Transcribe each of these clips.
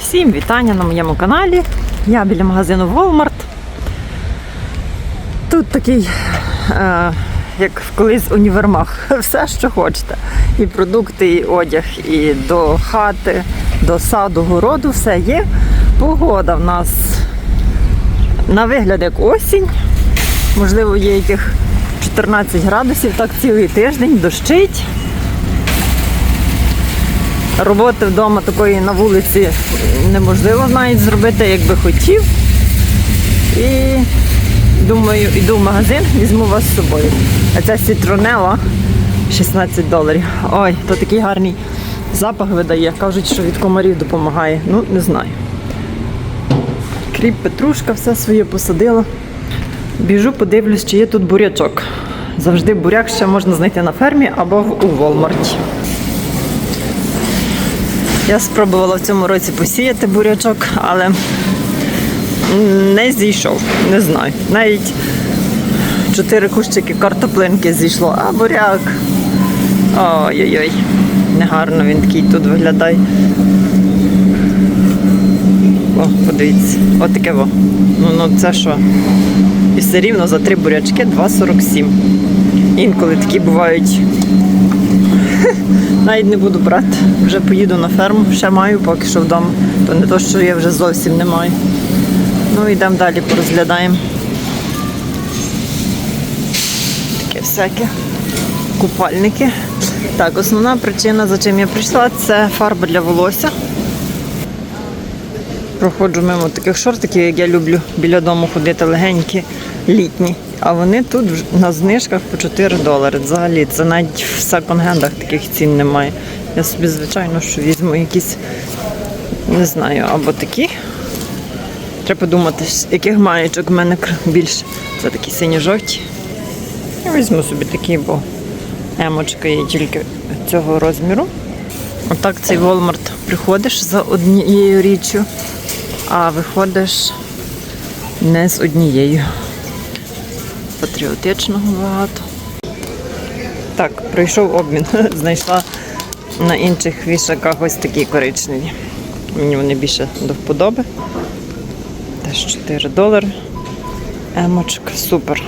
Всім вітання на моєму каналі. Я біля магазину Walmart. Тут такий, е, як колись універмаг, все, що хочете. І продукти, і одяг, і до хати, до саду, городу, все є. Погода в нас на вигляд як осінь. Можливо, є яких 14 градусів, так цілий тиждень, дощить. Роботи вдома такої на вулиці неможливо навіть зробити, як би хотів. І думаю, йду в магазин, візьму вас з собою. А ця сітронела 16 доларів. Ой, то такий гарний запах видає. Кажуть, що від комарів допомагає. Ну, не знаю. Кріп, петрушка, все своє посадила. Біжу, подивлюсь, чи є тут бурячок. Завжди буряк ще можна знайти на фермі або у Волмарті. Я спробувала в цьому році посіяти бурячок, але не зійшов, не знаю. Навіть чотири кущики картоплинки зійшло, а буряк. Ой-ой-ой, негарно він такий тут виглядає. О, подивіться, от таке во. Ну, ну це що? І все рівно за три бурячки 2,47. Інколи такі бувають навіть не буду брати. Вже поїду на ферму, ще маю поки що вдома. То не то, що я вже зовсім не маю. Ну йдемо далі, порозглядаємо. Таке всяке. Купальники. Так, основна причина, за чим я прийшла, це фарба для волосся. Проходжу мимо таких шортиків, як я люблю біля дому ходити легенькі, літні. А вони тут на знижках по 4 долари. Взагалі, це навіть в секонд-гендах таких цін немає. Я собі, звичайно, що візьму якісь, не знаю, або такі. Треба подумати, з яких маєчок в мене більше. Це такі сині-жовті. Я візьму собі такі, бо емочка є тільки цього розміру. Отак цей Walmart приходиш за однією річчю, а виходиш не з однією. Патріотичного багато. Так, пройшов обмін. Знайшла на інших вішаках ось такі коричневі. Мені вони більше до вподоби. Теж 4 долари. Емочка, супер.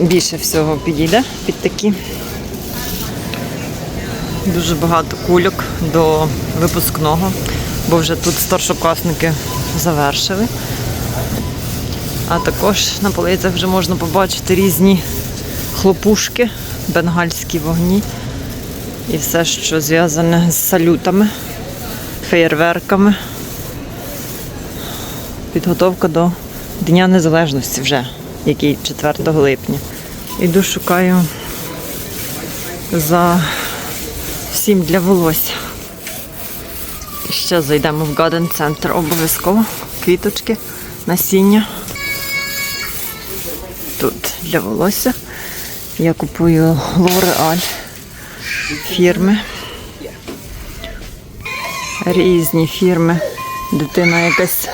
Більше всього підійде під такі. Дуже багато кульок до випускного, бо вже тут старшокласники завершили. А також на полицях вже можна побачити різні хлопушки, бенгальські вогні і все, що зв'язане з салютами, феєрверками. Підготовка до Дня Незалежності вже, який 4 липня. Іду шукаю за всім для волосся. Ще зайдемо в Garden Center обов'язково. Квіточки, насіння. Тут для волосся. Я купую L'Oreal фірми. Різні фірми. Дитина якась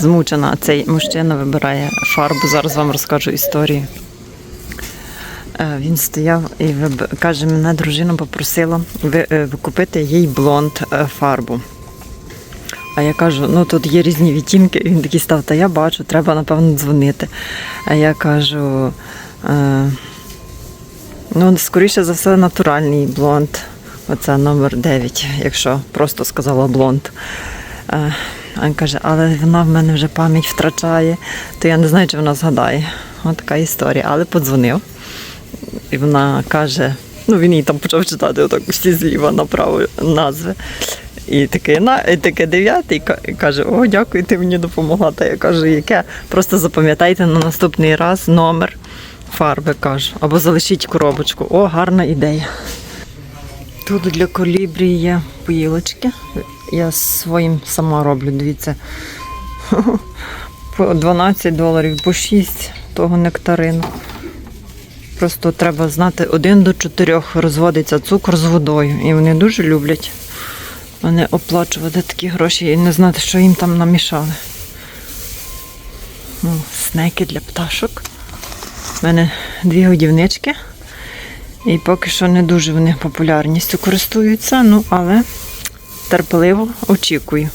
змучена, а цей мужчина вибирає фарбу. Зараз вам розкажу історію. Е, Він стояв і каже, мене дружина попросила е, купити їй блонд е, фарбу. А я кажу, ну тут є різні відтінки. Він такий став, та я бачу, треба, напевно, дзвонити. А я кажу, е, ну, скоріше за все, натуральний блонд. Оце номер 9, якщо просто сказала блонд. Е, він каже, але вона в мене вже пам'ять втрачає, то я не знаю, чи вона згадає. Ось така історія. Але подзвонив. І вона каже, ну він їй там почав читати отак всі зліва направо назви. І таке, на, і таке і каже, о, дякую, ти мені допомогла. Та я кажу, яке? Просто запам'ятайте на наступний раз номер фарби, кажу. Або залишіть коробочку. О, гарна ідея. Тут для колібрі є поїлочки. Я своїм сама роблю, дивіться. По 12 доларів, по 6 того нектарину. Просто треба знати, один до чотирьох розводиться цукор з водою. І вони дуже люблять вони оплачувати такі гроші і не знати, що їм там намішали. Ну, снеки для пташок. У мене дві годівнички. І поки що не дуже вони популярністю користуються, ну але терпеливо очікую,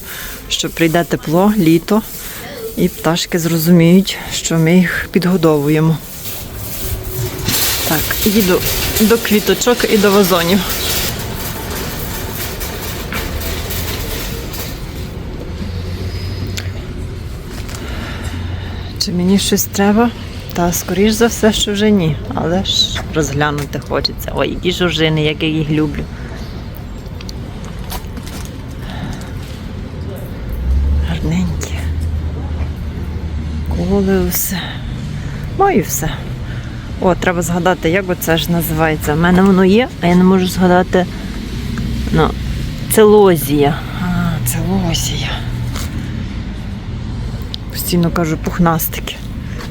що прийде тепло, літо, і пташки зрозуміють, що ми їх підгодовуємо. Так, їду до квіточок і до вазонів. Чи мені щось треба? Та скоріш за все, що вже ні. Але ж розглянути хочеться. Ой, які жоржини, як я їх люблю. Гарненькі. Коли все. Маю все. О, треба згадати, як оце ж називається. У мене воно є, а я не можу згадати. Ну, целозія. А, целозія. Постійно кажу пухнастики.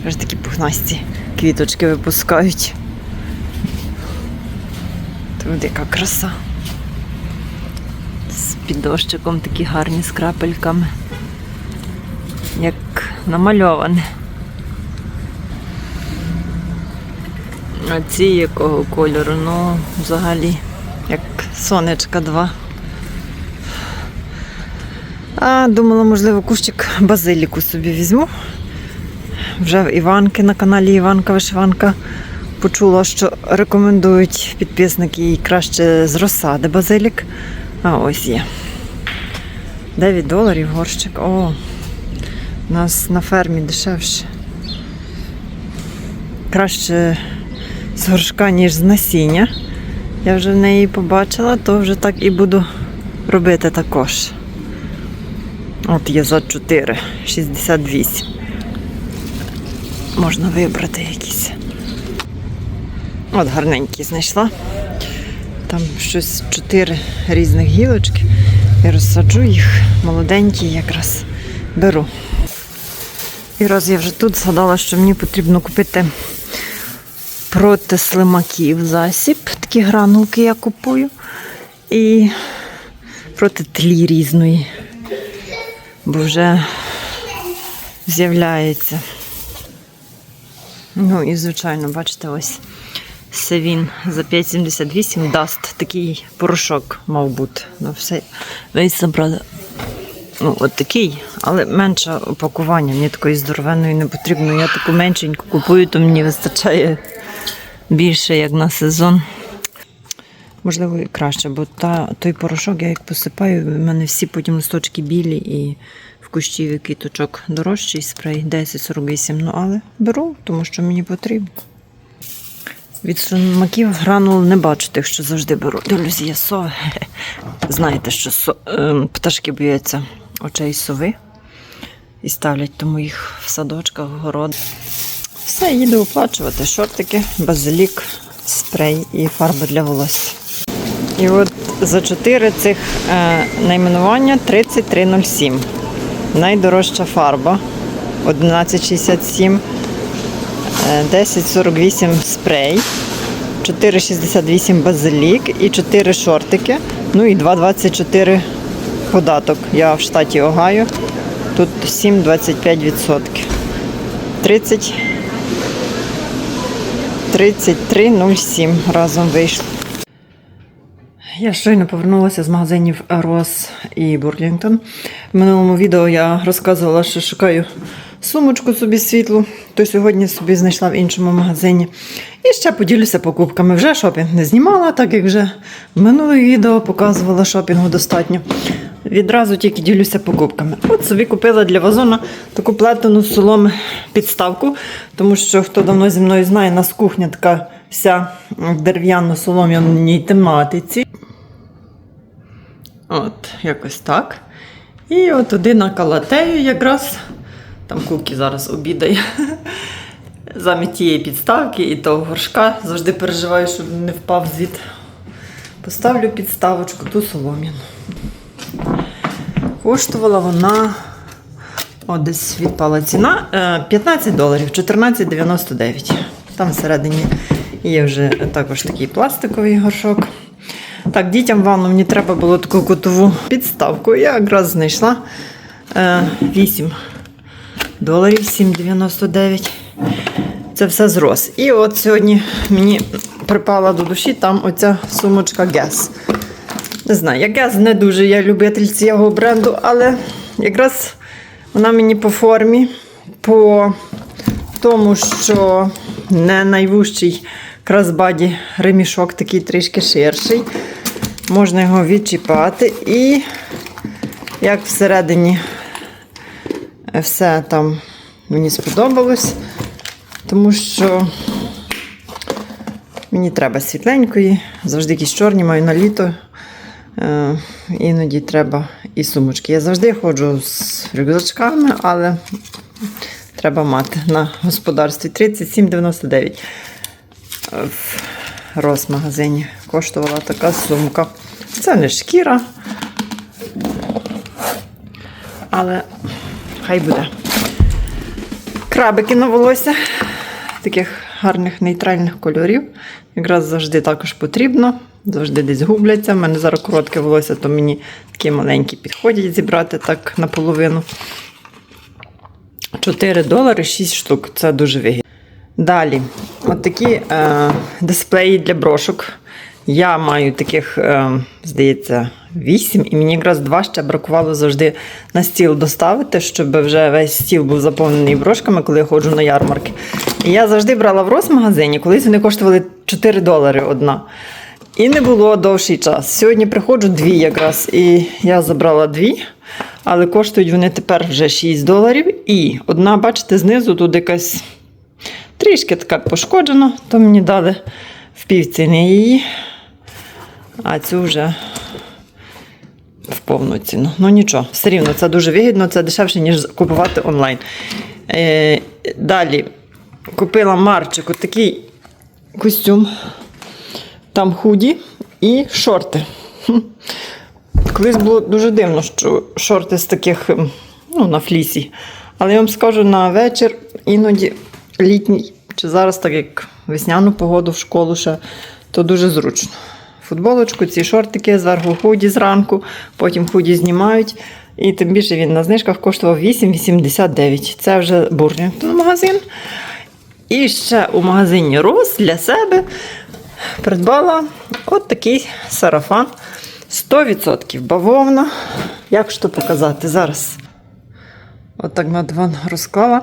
Аж такі пухнасті квіточки випускають. Тут яка краса. З під дощиком такі гарні з крапельками. Як намальоване. А ці якого кольору? Ну, взагалі, як сонечка два. А думала, можливо, кущик базиліку собі візьму. Вже в Іванки на каналі Іванка Вишиванка почула, що рекомендують підписники їй краще з розсади базилік. А ось є. 9 доларів горщик. О, у нас на фермі дешевше. Краще з горшка, ніж з насіння. Я вже в неї побачила, то вже так і буду робити також. От є за 4, 68. Можна вибрати якісь. От гарненькі знайшла. Там щось 4 різних гілочки. Я розсаджу їх, молоденькі якраз беру. І раз я вже тут згадала, що мені потрібно купити проти слимаків засіб. Такі гранулки я купую. І проти тлі різної. Бо вже з'являється. Ну і звичайно, бачите, ось Севін за 5,78 дасть такий порошок, мав бути. Ну, все, весь забрали. Ну, от такий, але менше упакування. Мені такої здоровенної не потрібно. Я таку меншеньку купую, то мені вистачає більше, як на сезон. Можливо, і краще, бо та, той порошок, я як посипаю, в мене всі потім листочки білі і в кущі квіточок дорожчий спрей 10,48. Ну, але беру, тому що мені потрібно. Від слимаків гранул не бачу тих, що завжди беру. Дивлюсь, є сови. Знаєте, що со... ем, пташки бояться очей сови і ставлять тому їх в садочках, в город. Все, їду оплачувати. Шортики, базилік, спрей і фарба для волосся. І от за 4 цих е, найменування 3307. Найдорожча фарба 1167, е, 1048 спрей, 468 базилік і 4 шортики. Ну і 2,24 податок. Я в штаті Огайо. Тут 7,25%. 30 33,07 разом вийшло. Я щойно повернулася з магазинів Рос і Бурлінгтон. В минулому відео я розказувала, що шукаю сумочку собі світлу, то сьогодні собі знайшла в іншому магазині. І ще поділюся покупками. Вже шопінг не знімала, так як вже в минуле відео показувала шопінгу достатньо. Відразу тільки ділюся покупками. От собі купила для вазона таку плетену соломи підставку, тому що хто давно зі мною знає, у нас кухня така вся в дерев'яно-солом'яній тематиці. От, якось так. І от туди накалатею якраз. Там куки зараз обідає. Замість тієї підставки і того горшка. Завжди переживаю, щоб не впав звід. Поставлю підставочку, ту солом'яну. Коштувала вона. О, десь відпала ціна. е, 15 доларів, 14,99. Там всередині є вже також такий пластиковий горшок. Так, дітям ванну мені треба було таку котову підставку. Я якраз знайшла е, 8 доларів, 7,99. Це все зрос. І от сьогодні мені припала до душі там оця сумочка Guess. Не знаю, я не дуже я любитель цього бренду, але якраз вона мені по формі, по тому, що не найвужчий красбаді ремішок такий трішки ширший. Можна його відчіпати і як всередині все там мені сподобалось, тому що мені треба світленької, завжди якісь чорні маю на літо. Е, іноді треба і сумочки. Я завжди ходжу з рюкзачками, але треба мати на господарстві 37,99 в розмагазині коштувала така сумка. Це не шкіра, але хай буде. Крабики на волосся таких гарних нейтральних кольорів. Якраз завжди також потрібно. Завжди десь губляться. У мене зараз коротке волосся, то мені такі маленькі підходять зібрати так наполовину. 4 долари 6 штук. Це дуже вигідно. Далі, от такі е, дисплеї для брошок. Я маю таких, е, здається, 8, і мені якраз два ще бракувало завжди на стіл доставити, щоб вже весь стіл був заповнений брошками, коли я ходжу на ярмарки. І я завжди брала в Росмагазині, колись вони коштували 4 долари одна. І не було довший час. Сьогодні приходжу дві якраз, і я забрала дві, але коштують вони тепер вже 6 доларів. І одна, бачите, знизу тут якась трішки така пошкоджена, то мені дали в півціни її, а цю вже в повну ціну. Ну нічого, все рівно це дуже вигідно, це дешевше, ніж купувати онлайн. Е, далі купила Марчику такий костюм. Там худі і шорти. Колись було дуже дивно, що шорти з таких ем, ну, на флісі. Але я вам скажу на вечір, іноді літній, чи зараз, так як весняну погоду в школу ще, то дуже зручно. Футболочку, ці шортики, зверху худі зранку, потім худі знімають. І тим більше він на знижках коштував 8,89. Це вже Бурлінгтон магазин. І ще у магазині Рос для себе придбала от такий сарафан. 100% бавовна. Як ж то показати зараз? От на диван розклала.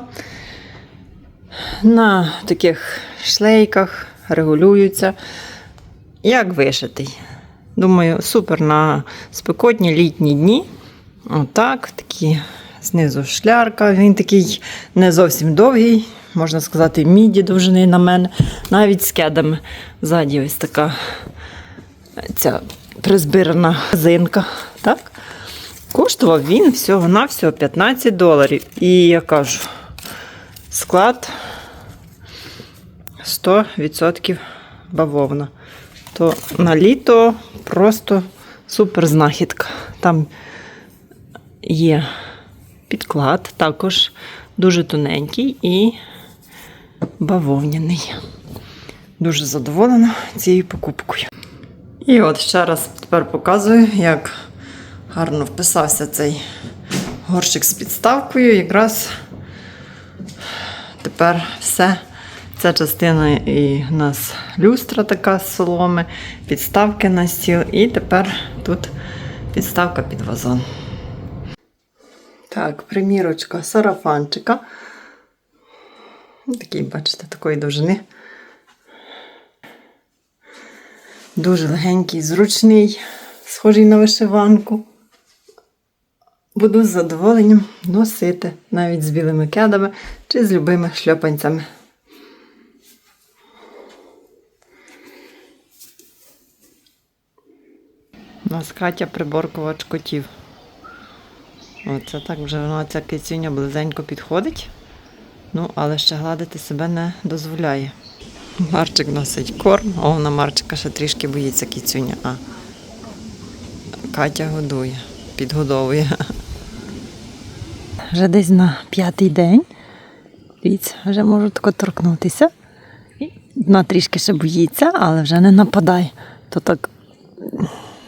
На таких шлейках регулюються. Як вишитий. Думаю, супер на спекотні літні дні. Отак, такі знизу шлярка. Він такий не зовсім довгий, можна сказати, міді довжини на мене. Навіть з кедами. Ззаді ось така ця призбирана зинка. Так? Коштував він всього-навсього 15 доларів. І я кажу, склад 100% бавовна. То на літо просто супер знахідка. Там є підклад, також дуже тоненький і бавовняний. Дуже задоволена цією покупкою. І от ще раз тепер показую, як гарно вписався цей горщик з підставкою. Якраз тепер все. Ця частина і в нас люстра така з соломи, підставки на стіл, і тепер тут підставка під вазон. Так, примірочка сарафанчика. Такий, бачите, такої довжини. Дуже легенький, зручний, схожий на вишиванку. Буду з задоволенням носити навіть з білими кедами чи з любими шльопанцями. Нас Катя приборкувач котів. Оце так вже вона ця кицюня близенько підходить. Ну, але ще гладити себе не дозволяє. Марчик носить корм, а вона Марчика ще трішки боїться кицюня, а Катя годує, підгодовує. Вже десь на п'ятий день. Дивіться, вже можу тако торкнутися. Вона трішки ще боїться, але вже не нападає. То так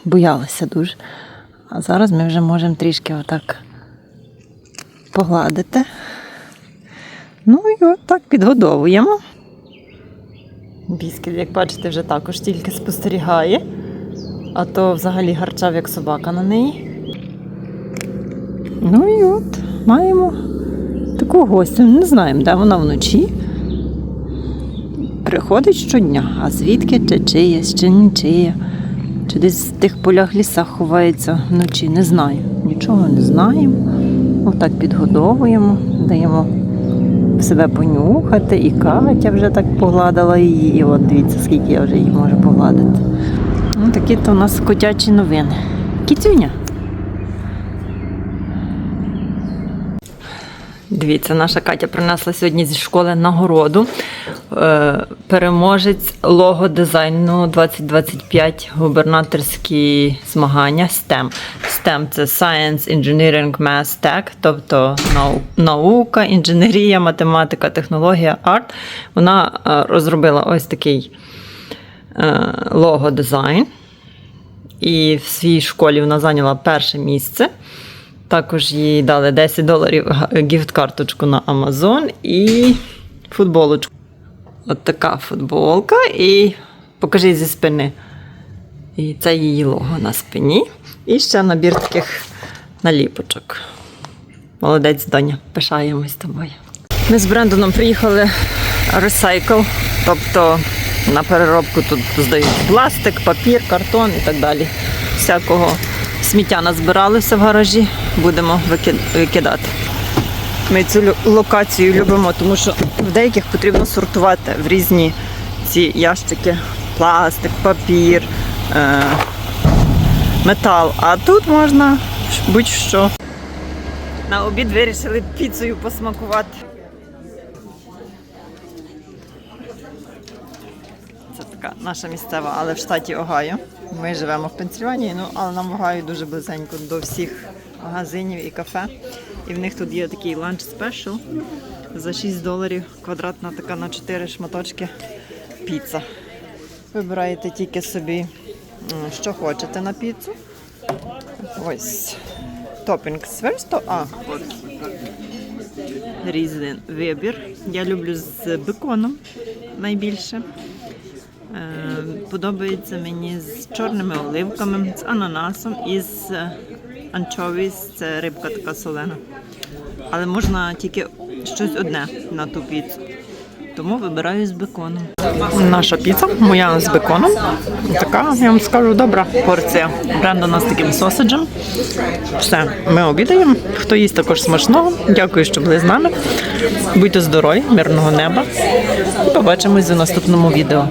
боялася дуже. А зараз ми вже можемо трішки отак погладити. Ну і отак підгодовуємо. Біскіт, як бачите, вже також тільки спостерігає. а то взагалі гарчав як собака на неї. Ну і от маємо таку гостю. Не знаємо, де вона вночі. Приходить щодня, а звідки чи чиєсь, чи нічия, чи десь в тих полях лісах ховається вночі, не знаю. Нічого не знаємо. Отак підгодовуємо, даємо себе понюхати, і Катя вже так погладила її. І от дивіться, скільки я вже її можу погладити. Ну, такі то у нас котячі новини. Кіцюня. Дивіться, наша Катя принесла сьогодні зі школи нагороду. Е, Переможець лого дизайну 2025 губернаторські змагання STEM. STEM це Science, Engineering, Math, Tech, тобто наука, інженерія, математика, технологія, арт. Вона е, розробила ось такий е, лого дизайн. І в своїй школі вона зайняла перше місце. Також їй дали 10 доларів гіфт-карточку на Amazon і футболочку. От така футболка, і покажи зі спини. І це її лого на спині. І ще набір таких наліпочок. Молодець, доня, пишаємось тобою. Ми з Брендоном приїхали ресайкл, тобто на переробку тут здають пластик, папір, картон і так далі. Всякого сміття назбиралося в гаражі, будемо викидати. Ми цю локацію любимо, тому що в деяких потрібно сортувати в різні ці ящики: пластик, папір, е- метал. А тут можна будь-що. На обід вирішили піцею посмакувати. Це така наша місцева, але в штаті Огайо. Ми живемо в Пенсільванії, ну але нам в Огайо дуже близенько до всіх магазинів і кафе. І в них тут є такий ланч спешл за 6 доларів квадратна така на 4 шматочки піца. Вибираєте тільки собі, що хочете на піцу. Ось топінг сверсто. А, різний вибір. Я люблю з беконом найбільше. Е, Подобається мені з чорними оливками, з ананасом і з анчовіс, це рибка така солена. Але можна тільки щось одне на ту піцу. Тому вибираю з беконом. Наша піца, моя з беконом. Така, я вам скажу, добра порція. Брендона з таким сосиджем. Все, ми обідаємо. Хто їсть також смачного. Дякую, що були з нами. Будьте здорові, мирного неба. Побачимось у наступному відео.